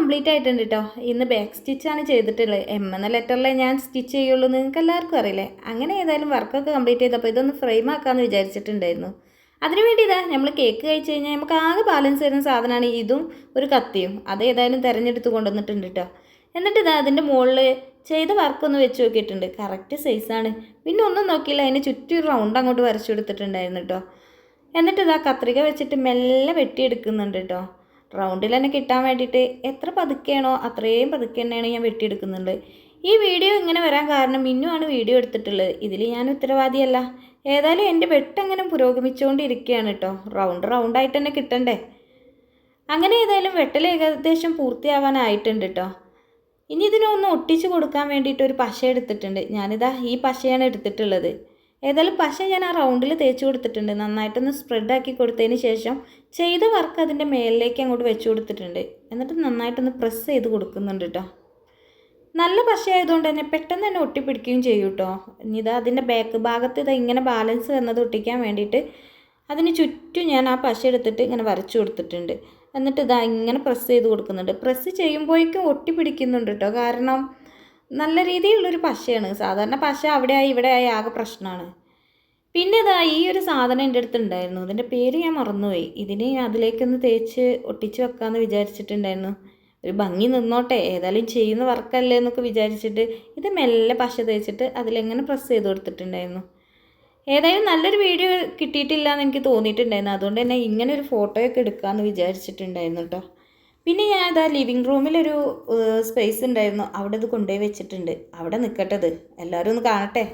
Complete ആയിട്ടുണ്ട് കേട്ടോ ഇന്ന് ബാക്ക് സ്റ്റിച്ചാണ് ചെയ്തിട്ടുള്ളത് എം എന്ന ലെറ്ററിലെ ഞാൻ സ്റ്റിച്ച് ചെയ്യുള്ളൂ നിങ്ങൾക്ക് എല്ലാവർക്കും അറിയില്ലേ? അങ്ങനെ ഏതായാലും വർക്കൊക്കെ കംപ്ലീറ്റ് ചെയ്തപ്പോൾ ഇതൊന്ന് ഫ്രെയിം ആക്കാമെന്ന് വിചാരിച്ചിട്ടുണ്ടായിരുന്നു. അതിനുവേണ്ടി ഇതാ നമ്മൾ കേക്ക് കഴിച്ച് കഴിഞ്ഞാൽ നമുക്ക് ആകെ ബാലൻസ് വരുന്ന സാധനമാണ് ഇതും ഒരു കത്തിയും. അത് ഏതായാലും തിരഞ്ഞെടുത്ത് കൊണ്ടുവന്നിട്ടുണ്ട് കേട്ടോ എന്നിട്ട് ഇതാ അതിന്റെ മുകളിൽ ചെയ്ത വർക്കൊന്ന് വെച്ച് നോക്കിയിട്ടുണ്ട്. കറക്റ്റ് സൈസാണ് പിന്നെ ഒന്നും നോക്കിയില്ല. അതിന് ചുറ്റും ഒരു റൗണ്ട് അങ്ങോട്ട് വരച്ചു കൊടുത്തിട്ടുണ്ടായിരുന്നു കേട്ടോ എന്നിട്ട് ഇതാ കത്രിക വെച്ചിട്ട് മെല്ലെ വെട്ടിയെടുക്കുന്നുണ്ട് കേട്ടോ റൗണ്ടിൽ തന്നെ കിട്ടാൻ വേണ്ടിയിട്ട് എത്ര പതുക്കെയാണോ അത്രയും പതുക്കെ തന്നെയാണ് ഞാൻ വെട്ടിയെടുക്കുന്നുണ്ട്. ഈ വീഡിയോ ഇങ്ങനെ വരാൻ കാരണം മിന്നുവാണ് വീഡിയോ എടുത്തിട്ടുള്ളത്. ഇതിൽ ഞാൻ ഉത്തരവാദിയല്ല. ഏതായാലും എന്റെ വെട്ടങ്ങനെ പുരോഗമിച്ചുകൊണ്ടിരിക്കുകയാണ് കേട്ടോ റൗണ്ട് റൗണ്ടായിട്ട് തന്നെ കിട്ടണ്ടേ? അങ്ങനെ ഏതായാലും വെട്ടൽ ഏകദേശം പൂർത്തിയാവാനായിട്ടുണ്ട് കേട്ടോ ഇനി ഇതിനൊന്ന് ഒട്ടിച്ച് കൊടുക്കാൻ വേണ്ടിയിട്ട് ഒരു പശ എടുത്തിട്ടുണ്ട്. ഞാനിതാ ഈ പശയാണ് എടുത്തിട്ടുള്ളത്. ഏതായാലും പശ ഞാൻ ആ റൗണ്ടിൽ തേച്ച് കൊടുത്തിട്ടുണ്ട്. നന്നായിട്ടൊന്ന് സ്പ്രെഡാക്കി കൊടുത്തതിന് ശേഷം ചെയ്ത വർക്ക് അതിന്റെ മേലിലേക്ക് അങ്ങോട്ട് വെച്ച് കൊടുത്തിട്ടുണ്ട്. എന്നിട്ട് നന്നായിട്ടൊന്ന് പ്രസ് ചെയ്ത് കൊടുക്കുന്നുണ്ട് കേട്ടോ നല്ല പശ ആയതുകൊണ്ട് തന്നെ പെട്ടെന്ന് തന്നെ ഒട്ടിപ്പിടിക്കുകയും ചെയ്യും കേട്ടോ ഇനി ഇതാ അതിന്റെ ബാക്ക് ഭാഗത്ത് ഇതാ ഇങ്ങനെ ബാലൻസ് വന്നത് ഒട്ടിക്കാൻ വേണ്ടിയിട്ട് അതിന് ചുറ്റും ഞാൻ ആ പശ എടുത്തിട്ട് ഇങ്ങനെ വരച്ചു കൊടുത്തിട്ടുണ്ട്. എന്നിട്ട് ഇതാ ഇങ്ങനെ പ്രസ് ചെയ്ത് കൊടുക്കുന്നുണ്ട്. പ്രസ് ചെയ്യുമ്പോഴേക്കും ഒട്ടിപ്പിടിക്കുന്നുണ്ട് കേട്ടോ കാരണം നല്ല രീതിയിലുള്ളൊരു പശയാണ്. സാധാരണ പശ അവിടെ ആയി ഇവിടെ ആയി ആകെ പ്രശ്നമാണ്. പിന്നെ ഇതാ ഈ ഒരു സാധനം എന്റെ അടുത്ത് ഉണ്ടായിരുന്നു. ഇതിന്റെ പേര് ഞാൻ മറന്നുപോയി. ഇതിനെ അതിലേക്കൊന്ന് തേച്ച് ഒട്ടിച്ച് വെക്കാമെന്ന് വിചാരിച്ചിട്ടുണ്ടായിരുന്നു. ഒരു ഭംഗി നിന്നോട്ടെ. ഏതായാലും ചെയ്യുന്ന വർക്കല്ലേ എന്നൊക്കെ വിചാരിച്ചിട്ട് ഇത് മെല്ലെ പശ തേച്ചിട്ട് അതിലെങ്ങനെ പ്രസ് ചെയ്ത് കൊടുത്തിട്ടുണ്ടായിരുന്നു. ഏതായാലും നല്ലൊരു വീഡിയോ കിട്ടിയിട്ടില്ല എന്ന് എനിക്ക് തോന്നിയിട്ടുണ്ടായിരുന്നു. അതുകൊണ്ട് തന്നെ ഇങ്ങനെ ഒരു ഫോട്ടോയൊക്കെ എടുക്കാമെന്ന് വിചാരിച്ചിട്ടുണ്ടായിരുന്നു കേട്ടോ പിന്നെ ഞാൻ ആ ലിവിങ് റൂമിലൊരു സ്പേസ് ഉണ്ടായിരുന്നു. അവിടെ ഇത് കൊണ്ടുപോയി വെച്ചിട്ടുണ്ട്. അവിടെ നിൽക്കട്ടത് എല്ലാവരും ഒന്ന് കാണട്ടെ?